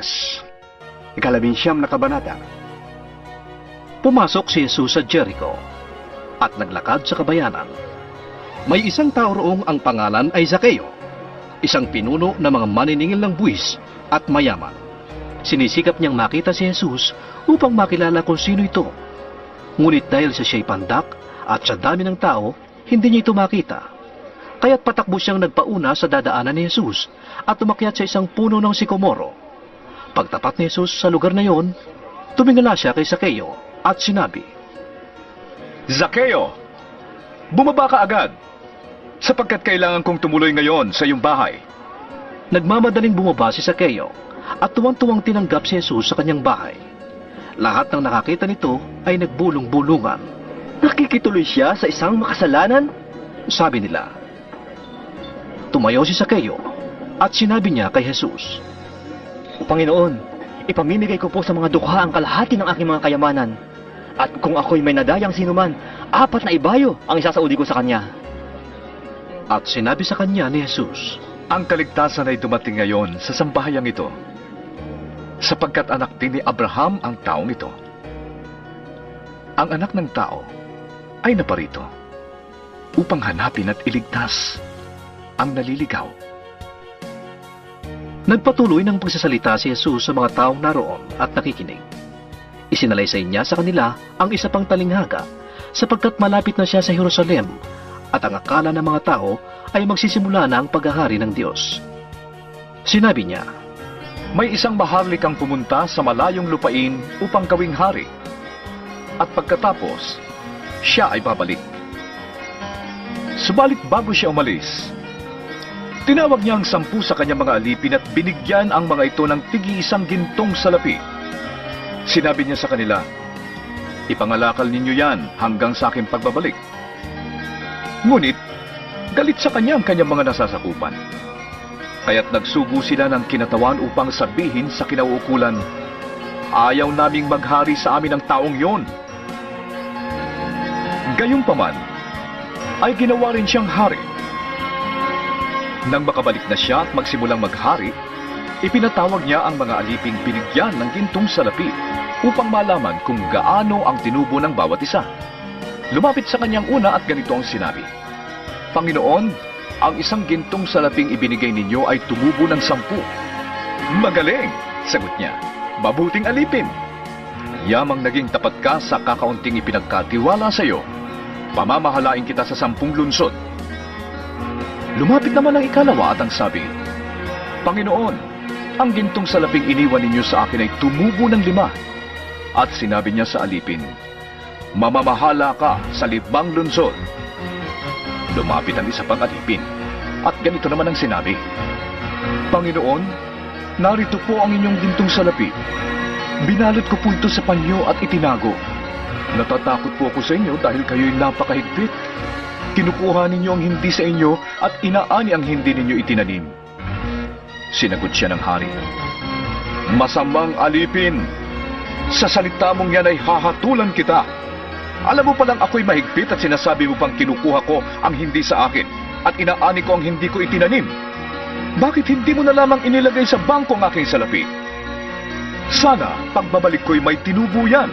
Lukas, ikalabinsyam na kabanata. Pumasok si Jesus sa Jericho at naglakad sa kabayanan. May isang tao roong ang pangalan ay Zakeo, isang pinuno ng mga maniningil ng buwis at mayaman. Sinisikap niyang makita si Jesus upang makilala kung sino ito. Ngunit dahil sa siya'y pandak at sa dami ng tao, hindi niya ito makita. Kaya't patakbo siyang nagpauna sa dadaanan ni Jesus at umakyat sa isang puno ng sikomoro. Pagtapat ni Jesus sa lugar na yon, tumingala siya kay Zakeo at sinabi, Zakeo, bumaba ka agad, sapagkat kailangan kong tumuloy ngayon sa iyong bahay. Nagmamadaling bumaba si Sakeo at tuwang-tuwang tinanggap si Jesus sa kanyang bahay. Lahat ng nakakita nito ay nagbulong-bulungan. Nakikituloy siya sa isang makasalanan? Sabi nila. Tumayo si Sakeo at sinabi niya kay Jesus, Panginoon, ipamimigay ko po sa mga dukha ang kalahati ng aking mga kayamanan. At kung ako'y may nadayang sinuman, apat na ibayo ang isasaudi ko sa kanya. at sinabi sa kanya ni Jesus, Ang kaligtasan ay dumating ngayon sa sambahayang ito, sapagkat anak din ni Abraham ang taong ito. Ang anak ng tao ay naparito upang hanapin at iligtas ang naliligaw. Nagpatuloy ng pagsasalita si Jesus sa mga taong naroon at nakikinig. Isinalaysay niya sa kanila ang isa pang talinghaga sapagkat malapit na siya sa Jerusalem at ang akala ng mga tao ay magsisimula na ang paghahari ng Diyos. Sinabi niya, May isang maharlikang pumunta sa malayong lupain upang gawing hari. At pagkatapos, siya ay babalik. Subalit bago siya umalis, tinawag niya ang sampu sa kanyang mga alipin at binigyan ang mga ito ng tigi-isang gintong salapi. Sinabi niya sa kanila, Ipangalakal ninyo yan hanggang sa aking pagbabalik. Ngunit, galit sa kanya ang kanyang mga nasasakupan. Kaya't nagsugo sila ng kinatawan upang sabihin sa kinauukulan, Ayaw naming maghari sa amin ang taong yon. Gayunpaman, ay ginawa rin siyang hari. Nang makabalik na siya at magsimulang maghari, ipinatawag niya ang mga aliping binigyan ng gintong salapi upang malaman kung gaano ang tinubo ng bawat isa. Lumapit sa kanyang una at ganito ang sinabi, Panginoon, ang isang gintong salaping ibinigay ninyo ay tumubo ng sampu. Magaling, sagot niya. Mabuting alipin. Yamang naging tapat ka sa kakaunting ipinagkatiwala sa iyo. Pamamahalain kita sa sampung lunsod. Lumapit naman ang ikalawa at ang sabi, Panginoon, ang gintong salaping iniwan ninyo sa akin ay tumubo ng lima. At sinabi niya sa alipin, Mamamahala ka sa libang lunsod. Lumapit ang isa pang alipin. At ganito naman ang sinabi, Panginoon, narito po ang inyong gintong salapi. Binalot ko po ito sa panyo at itinago. Natatakot po ako sa inyo dahil kayo'y napakahigpit. Kinukuha ninyo ang hindi sa inyo at inaani ang hindi ninyo itinanim. Sinagot siya ng hari. Masamang alipin! Sa salita mong yan ay hahatulan kita. Alam mo palang ako'y mahigpit at sinasabi mo pang kinukuha ko ang hindi sa akin at inaani ko ang hindi ko itinanim. Bakit hindi mo na lamang inilagay sa bangko ang aking salapi? Sana pagbabalik ko'y may tinubo yan.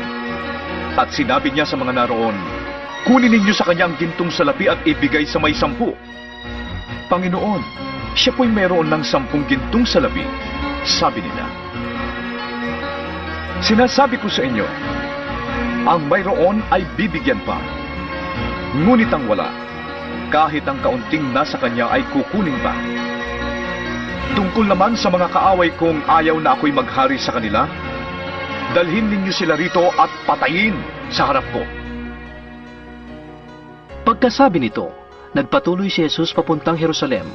At sinabi niya sa mga naroon, kunin ninyo sa kanyang gintong salapi at ibigay sa may sampu. Panginoon, siya po'y mayroon ng sampung gintong salapi. Sabi nila, Sinasabi ko sa inyo, ang mayroon ay bibigyan pa. Ngunit ang wala, kahit ang kaunting nasa kanya ay kukunin pa. Tungkol naman sa mga kaaway kong ayaw na ako'y maghari sa kanila, dalhin ninyo sila rito at patayin sa harap ko. Pagkasabi nito, nagpatuloy si Jesus papuntang Jerusalem.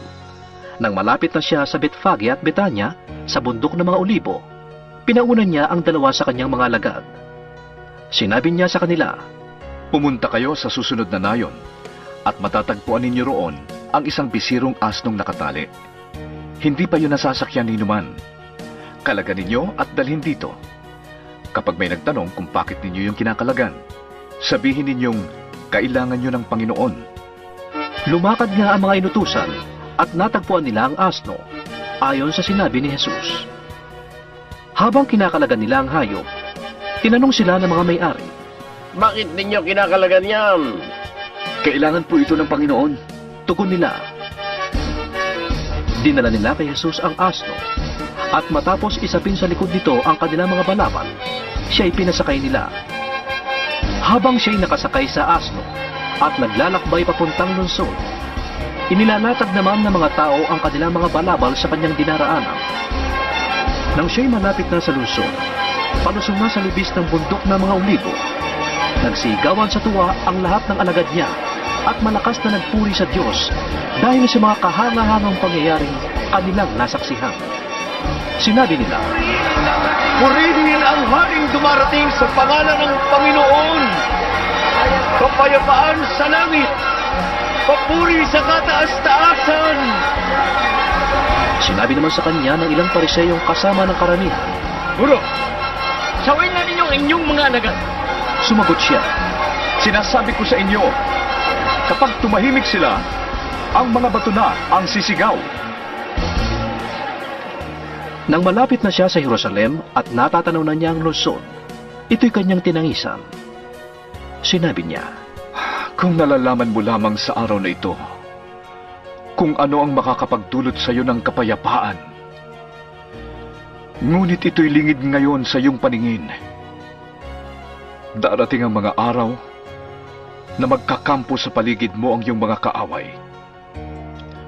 Nang malapit na siya sa Betfage at Betanya, sa bundok ng mga olibo, pinaunan niya ang dalawa sa kanyang mga lagad. Sinabi niya sa kanila, Pumunta kayo sa susunod na nayon at matatagpuan ninyo roon ang isang bisirong asnong nakatali. Hindi pa yun nasasakyan ni Numan. Kalagan ninyo at dalhin dito. Kapag may nagtanong kung bakit ninyo yung kinakalagan, sabihin ninyong kailangan nyo ng Panginoon. Lumakad nga ang mga inutusan at natagpuan nila ang asno, ayon sa sinabi ni Jesus. Habang kinakalagan nila ang hayop, tinanong sila ng mga may-ari. Bakit ninyo kinakalagan yan? Kailangan po ito ng Panginoon. Tugon nila. Dinala nila kay Jesus ang asno at matapos isapin sa likod nito ang kanilang mga balaban, siya'y pinasakay nila. Habang siya'y nakasakay sa asno at naglalakbay papuntang lungsod, inilalatag naman ng mga tao ang kanilang mga balabal sa kanyang dinaraanan. Nang siya'y malapit na sa lungsod, palusong na sa libis ng bundok ng mga ulibo, nagsigawan sa tuwa ang lahat ng alagad niya at malakas na nagpuri sa Diyos dahil sa mga kahangahangang pangyayaring kanilang nasaksihan. Sinabi nila, Purihin ang haring dumarating sa pangalan ng Panginoon. Kapayapaan sa langit. Papuri sa kataas-taasan. sinabi naman sa kanya ng ilang pariseyong kasama ng karamihan. Guro, sawin na ninyo ang inyong mga alagad. Sumagot siya, Sinasabi ko sa inyo, kapag tumahimik sila, ang mga bato na ang sisigaw. Nang malapit na siya sa Jerusalem at natatanaw na niya ang lungsod, ito'y kanyang tinangisan. Sinabi niya, Kung nalalaman mo lamang sa araw na ito, kung ano ang makakapagdulot sa iyo ng kapayapaan. Ngunit ito'y lingid ngayon sa iyong paningin. Darating ang mga araw na magkakampo sa paligid mo ang iyong mga kaaway.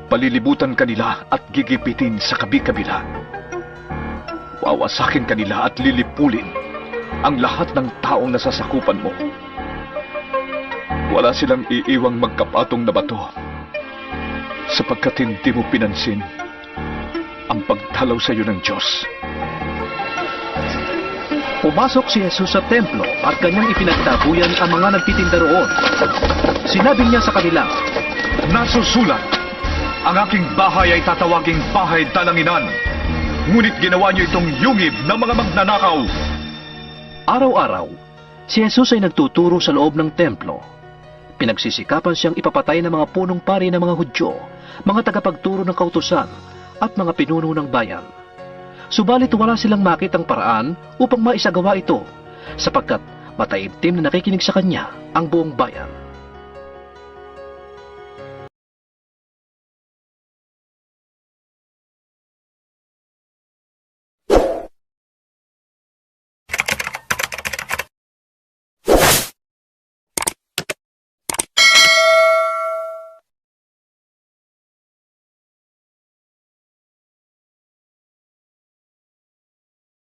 Palilibutan kanila at gigipitin sa kabi-kabila. Wawasakin kanila at lilipulin ang lahat ng taong nasasakupan mo. Wala silang iiwang magkapatong na bato sapagkat hindi mo pinansin ang pagdalaw sa iyo ng Diyos. Pumasok si Jesus sa templo at kanyang ipinagtabuyan ang mga nagtitinda roon. Sinabi niya sa kanila, Nasusulat, ang aking bahay ay tatawaging bahay dalanginan. Ngunit ginawa niyo itong yungib ng mga magnanakaw. Araw-araw, si Jesus ay nagtuturo sa loob ng templo. Pinagsisikapan siyang ipapatay ng mga punong pari ng mga Hudyo, mga tagapagturo ng kautusan, at mga pinuno ng bayan. Subalit wala silang makitang paraan upang maisagawa ito, sapagkat mataimtim na nakikinig sa kanya ang buong bayan.